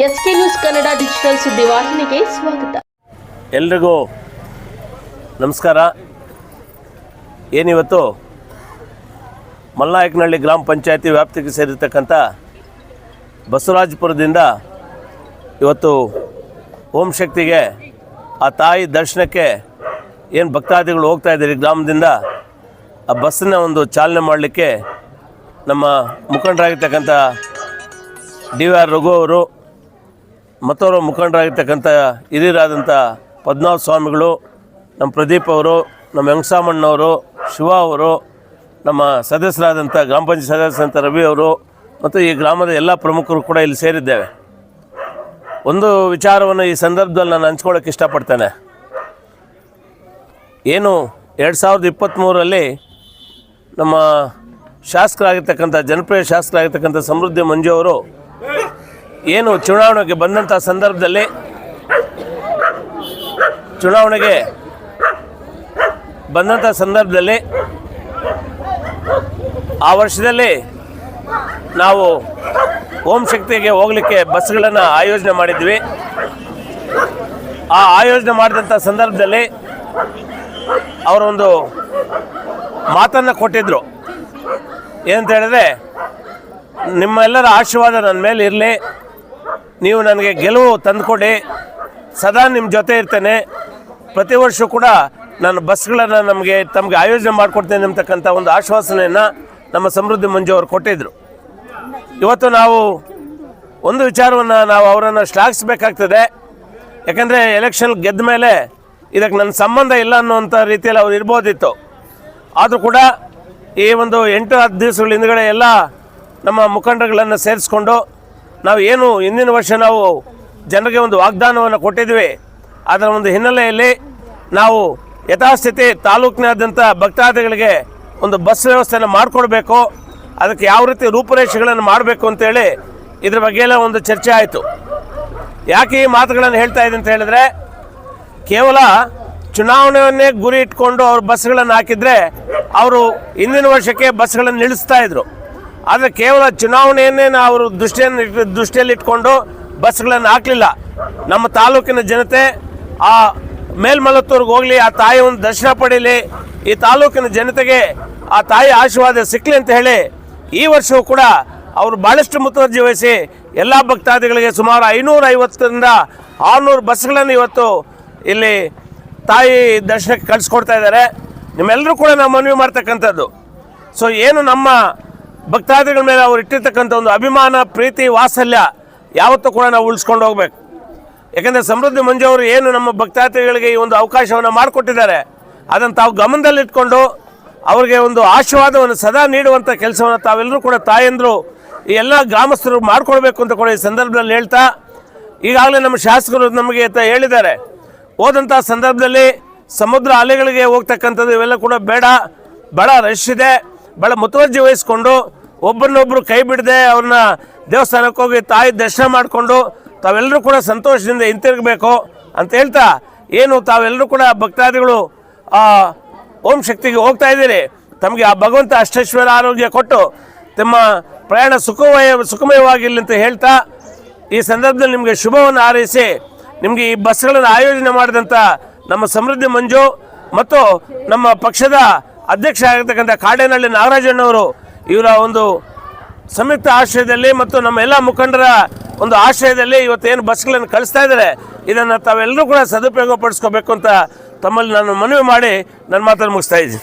S K news Kannada digital ಸುದ್ದಿವಾಹಿನಿಗೆ ಸ್ವಾಗತ. ಎಲ್ರಿಗೂ ನಮಸ್ಕಾರ. ಏನಿವತ್ತು? ಮಲ್ನಾಯಕನಹಳ್ಳಿ ಗ್ರಾಮ ಪಂಚಾಯತಿ ವ್ಯಾಪ್ತಿಗೆ ಸೇರಿರ್ತಕ್ಕಂಥ ಬಸವರಾಜಪುರದಿಂದ ಇವತ್ತು ಓಂ ಶಕ್ತಿಗೆ ಆ ತಾಯಿ ದರ್ಶನಕ್ಕೆ ಏನು ಭಕ್ತಾದಿಗಳು ಹೋಗ್ತಾ ಇದ್ದೀರಿ ಗ್ರಾಮದಿಂದ? ಆ ಬಸ್ಸನ್ನ ಒಂದು ಚಾಲನೆ ಮಾಡಲಿಕ್ಕೆ ನಮ್ಮ ಮುಖಂಡರಾಗಿರ್ತಕ್ಕಂಥ ಡಿ ವಿ ಆರ್ ರಘು ಅವರು ಮತ್ತವರು ಮುಖಂಡರಾಗಿರ್ತಕ್ಕಂಥ ಹಿರಿಯರಾದಂಥ ಪದ್ಮನಾಭ ಸ್ವಾಮಿಗಳು, ನಮ್ಮ ಪ್ರದೀಪ್ ಅವರು, ನಮ್ಮ ವೆಂಕಸಾಮಣ್ಣವರು ಶಿವ ಅವರು, ನಮ್ಮ ಸದಸ್ಯರಾದಂಥ ಗ್ರಾಮ ಪಂಚಾಯತ್ ಸದಸ್ಯರಂಥ ರವಿ ಅವರು, ಮತ್ತು ಈ ಗ್ರಾಮದ ಎಲ್ಲ ಪ್ರಮುಖರು ಕೂಡ ಇಲ್ಲಿ ಸೇರಿದ್ದೇವೆ. ಒಂದು ವಿಚಾರವನ್ನು ಈ ಸಂದರ್ಭದಲ್ಲಿ ನಾನು ಹಂಚ್ಕೊಳ್ಳೋಕೆ ಇಷ್ಟಪಡ್ತೇನೆ. ಏನು ಎರಡು ಸಾವಿರದ ಇಪ್ಪತ್ತ್ಮೂರರಲ್ಲಿ ನಮ್ಮ ಶಾಸಕರಾಗಿರ್ತಕ್ಕಂಥ, ಜನಪ್ರಿಯ ಶಾಸಕರಾಗಿರ್ತಕ್ಕಂಥ ಸಮೃದ್ಧಿ ಮಂಜು ಅವರು ಏನು ಚುನಾವಣೆಗೆ ಬಂದಂಥ ಸಂದರ್ಭದಲ್ಲಿ ಚುನಾವಣೆಗೆ ಬಂದಂಥ ಸಂದರ್ಭದಲ್ಲಿ ಆ ವರ್ಷದಲ್ಲಿ ನಾವು ಓಂ ಶಕ್ತಿಗೆ ಹೋಗಲಿಕ್ಕೆ ಬಸ್ಗಳನ್ನು ಆಯೋಜನೆ ಮಾಡಿದ್ವಿ. ಆ ಆಯೋಜನೆ ಮಾಡಿದಂಥ ಸಂದರ್ಭದಲ್ಲಿ ಅವರೊಂದು ಮಾತನ್ನು ಕೊಟ್ಟಿದ್ದರು ಏನಂತ ಹೇಳಿದ್ರೆ, ನಿಮ್ಮೆಲ್ಲರ ಆಶೀರ್ವಾದ ನನ್ನ ಮೇಲೆ ಇರಲಿ. ನೀವು ನನಗೆ ಗೆಲುವು ತಂದುಕೊಡಿ. ಸದಾ ನಿಮ್ಮ ಜೊತೆ ಇರ್ತೇನೆ. ಪ್ರತಿ ವರ್ಷ ಕೂಡ ನಾನು ಬಸ್ಗಳನ್ನು ನಮಗೆ ತಮಗೆ ಆಯೋಜನೆ ಮಾಡಿಕೊಡ್ತೇನೆ ಅಂತಕ್ಕಂಥ ಒಂದು ಆಶ್ವಾಸನೆಯನ್ನು ನಮ್ಮ ಸಮೃದ್ಧಿ ಮಂಜು ಅವರು ಕೊಟ್ಟಿದ್ದರು ಇವತ್ತು ನಾವು ಒಂದು ವಿಚಾರವನ್ನು ನಾವು ಅವರನ್ನು ಶ್ಲಾಘಿಸಬೇಕಾಗ್ತದೆ. ಯಾಕಂದರೆ ಎಲೆಕ್ಷನ್ ಗೆದ್ದ ಮೇಲೆ ಇದಕ್ಕೆ ನನ್ನ ಸಂಬಂಧ ಇಲ್ಲ ಅನ್ನೋಂಥ ರೀತಿಯಲ್ಲಿ ಅವ್ರು ಇರ್ಬೋದಿತ್ತು. ಆದರೂ ಕೂಡ ಈ ಒಂದು ಎಂಟು ಹತ್ತು ದಿವಸಗಳ ಹಿಂದ್ಗಡೆ ಎಲ್ಲ ನಮ್ಮ ಮುಖಂಡರುಗಳನ್ನು ಸೇರಿಸ್ಕೊಂಡು ನಾವು ಏನು ಹಿಂದಿನ ವರ್ಷ ನಾವು ಜನರಿಗೆ ಒಂದು ವಾಗ್ದಾನವನ್ನು ಕೊಟ್ಟಿದ್ವಿ. ಅದರ ಒಂದು ಹಿನ್ನೆಲೆಯಲ್ಲಿ ನಾವು ಯಥಾಸ್ಥಿತಿ ತಾಲೂಕಿನಾದ್ಯಂತ ಭಕ್ತಾದಿಗಳಿಗೆ ಒಂದು ಬಸ್ ವ್ಯವಸ್ಥೆಯನ್ನು ಮಾಡಿಕೊಡ್ಬೇಕು. ಅದಕ್ಕೆ ಯಾವ ರೀತಿ ರೂಪುರೇಷೆಗಳನ್ನು ಮಾಡಬೇಕು ಅಂತೇಳಿ ಇದ್ರ ಬಗ್ಗೆ ಎಲ್ಲ ಒಂದು ಚರ್ಚೆ ಆಯಿತು. ಯಾಕೆ ಈ ಮಾತುಗಳನ್ನು ಹೇಳ್ತಾ ಇದೆ ಅಂತ ಹೇಳಿದ್ರೆ, ಕೇವಲ ಚುನಾವಣೆಯನ್ನೇ ಗುರಿ ಇಟ್ಕೊಂಡು ಅವ್ರು ಬಸ್ಗಳನ್ನು ಹಾಕಿದ್ರೆ ಅವರು ಹಿಂದಿನ ವರ್ಷಕ್ಕೆ ಬಸ್ಗಳನ್ನು ನಿಲ್ಲಿಸ್ತಾ ಇದ್ರು. ಆದರೆ ಕೇವಲ ಚುನಾವಣೆಯನ್ನೇ ನಾವು ಅವರು ದೃಷ್ಟಿಯನ್ನು ಇಟ್ಟು ದೃಷ್ಟಿಯಲ್ಲಿ ಇಟ್ಕೊಂಡು ಬಸ್ಗಳನ್ನು ಹಾಕಲಿಲ್ಲ. ನಮ್ಮ ತಾಲೂಕಿನ ಜನತೆ ಆ ಮೇಲ್ಮಲತ್ತೂರ್ಗೆ ಹೋಗಲಿ, ಆ ತಾಯಿ ಒಂದು ದರ್ಶನ ಪಡೀಲಿ, ಈ ತಾಲೂಕಿನ ಜನತೆಗೆ ಆ ತಾಯಿ ಆಶೀರ್ವಾದ ಸಿಕ್ಕಲಿ ಅಂತ ಹೇಳಿ ಈ ವರ್ಷವೂ ಕೂಡ ಅವರು ಭಾಳಷ್ಟು ಮುತುವರ್ಜಿ ವಹಿಸಿ ಎಲ್ಲ ಭಕ್ತಾದಿಗಳಿಗೆ ಸುಮಾರು ಐನೂರ ಐವತ್ತರಿಂದ ಆರುನೂರು ಬಸ್ಗಳನ್ನು ಇವತ್ತು ಇಲ್ಲಿ ತಾಯಿ ದರ್ಶನಕ್ಕೆ ಕಳಿಸ್ಕೊಡ್ತಾ ಇದ್ದಾರೆ. ನಿಮ್ಮೆಲ್ಲರೂ ಕೂಡ ನಾವು ಮನವಿ ಮಾಡ್ತಕ್ಕಂಥದ್ದು. ಸೊ ಏನು ನಮ್ಮ ಭಕ್ತಾದಿಗಳ ಮೇಲೆ ಅವ್ರು ಇಟ್ಟಿರ್ತಕ್ಕಂಥ ಒಂದು ಅಭಿಮಾನ, ಪ್ರೀತಿ, ವಾತ್ಸಲ್ಯ ಯಾವತ್ತೂ ಕೂಡ ನಾವು ಉಳಿಸ್ಕೊಂಡು ಹೋಗ್ಬೇಕು. ಯಾಕೆಂದರೆ ಸಮೃದ್ಧಿ ಮಂಜು ಅವರು ಏನು ನಮ್ಮ ಭಕ್ತಾದಿಗಳಿಗೆ ಈ ಒಂದು ಅವಕಾಶವನ್ನು ಮಾಡಿಕೊಟ್ಟಿದ್ದಾರೆ, ಅದನ್ನು ತಾವು ಗಮನದಲ್ಲಿಟ್ಕೊಂಡು ಅವರಿಗೆ ಒಂದು ಆಶೀರ್ವಾದವನ್ನು ಸದಾ ನೀಡುವಂಥ ಕೆಲಸವನ್ನು ತಾವೆಲ್ಲರೂ ಕೂಡ ತಾಯಂದರು, ಈ ಎಲ್ಲ ಗ್ರಾಮಸ್ಥರು ಮಾಡಿಕೊಡ್ಬೇಕು ಅಂತ ಕೂಡ ಈ ಸಂದರ್ಭದಲ್ಲಿ ಹೇಳ್ತಾ, ಈಗಾಗಲೇ ನಮ್ಮ ಶಾಸಕರು ನಮಗೆ ಹೇಳಿದ್ದಾರೆ. ಹೋದಂಥ ಸಂದರ್ಭದಲ್ಲಿ ಸಮುದ್ರ ಅಲೆಗಳಿಗೆ ಹೋಗ್ತಕ್ಕಂಥದ್ದು ಇವೆಲ್ಲ ಕೂಡ ಬೇಡ, ಬಡ ರಶ್ ಇದೆ. ಭಾಳ ಮುತುವರ್ಜಿ ವಹಿಸ್ಕೊಂಡು ಒಬ್ಬರನ್ನೊಬ್ಬರು ಕೈ ಬಿಡದೆ ಅವ್ರನ್ನ ದೇವಸ್ಥಾನಕ್ಕೆ ಹೋಗಿ ತಾಯಿ ದರ್ಶನ ಮಾಡಿಕೊಂಡು ತಾವೆಲ್ಲರೂ ಕೂಡ ಸಂತೋಷದಿಂದ ಹಿಂತಿರುಗಬೇಕು ಅಂತ ಹೇಳ್ತಾ ಏನು ತಾವೆಲ್ಲರೂ ಕೂಡ ಭಕ್ತಾದಿಗಳು ಆ ಓಂ ಶಕ್ತಿಗೆ ಹೋಗ್ತಾ ಇದ್ದೀರಿ. ತಮಗೆ ಆ ಭಗವಂತ ಅಷ್ಟೇಶ್ವರ ಆರೋಗ್ಯ ಕೊಟ್ಟು ತಮ್ಮ ಪ್ರಯಾಣ ಸುಖಮಯ ಸುಖಮಯವಾಗಿರಲಿ ಅಂತ ಹೇಳ್ತಾ ಈ ಸಂದರ್ಭದಲ್ಲಿ ನಿಮಗೆ ಶುಭವನ್ನು ಹಾರೈಸಿ ನಿಮಗೆ ಈ ಬಸ್ಗಳನ್ನು ಆಯೋಜನೆ ಮಾಡಿದಂಥ ನಮ್ಮ ಸಮೃದ್ಧಿ ಮಂಜು ಮತ್ತು ನಮ್ಮ ಪಕ್ಷದ ಅಧ್ಯಕ್ಷ ಆಗಿರ್ತಕ್ಕಂಥ ಕಾಡೇನಹಳ್ಳಿ ನಾಗರಾಜಣ್ಣವರು ಇವರ ಒಂದು ಸಂಯುಕ್ತ ಆಶ್ರಯದಲ್ಲಿ ಮತ್ತು ನಮ್ಮ ಎಲ್ಲ ಮುಖಂಡರ ಒಂದು ಆಶ್ರಯದಲ್ಲಿ ಇವತ್ತೇನು ಬಸ್ಗಳನ್ನು ಕಳಿಸ್ತಾ ಇದ್ದಾರೆ. ಇದನ್ನು ತಾವೆಲ್ಲರೂ ಕೂಡ ಸದುಪಯೋಗ ಪಡಿಸ್ಕೋಬೇಕು ಅಂತ ತಮ್ಮಲ್ಲಿ ನಾನು ಮನವಿ ಮಾಡಿ ನನ್ನ ಮಾತನ್ನು ಮುಗಿಸ್ತಾ ಇದ್ದೀನಿ.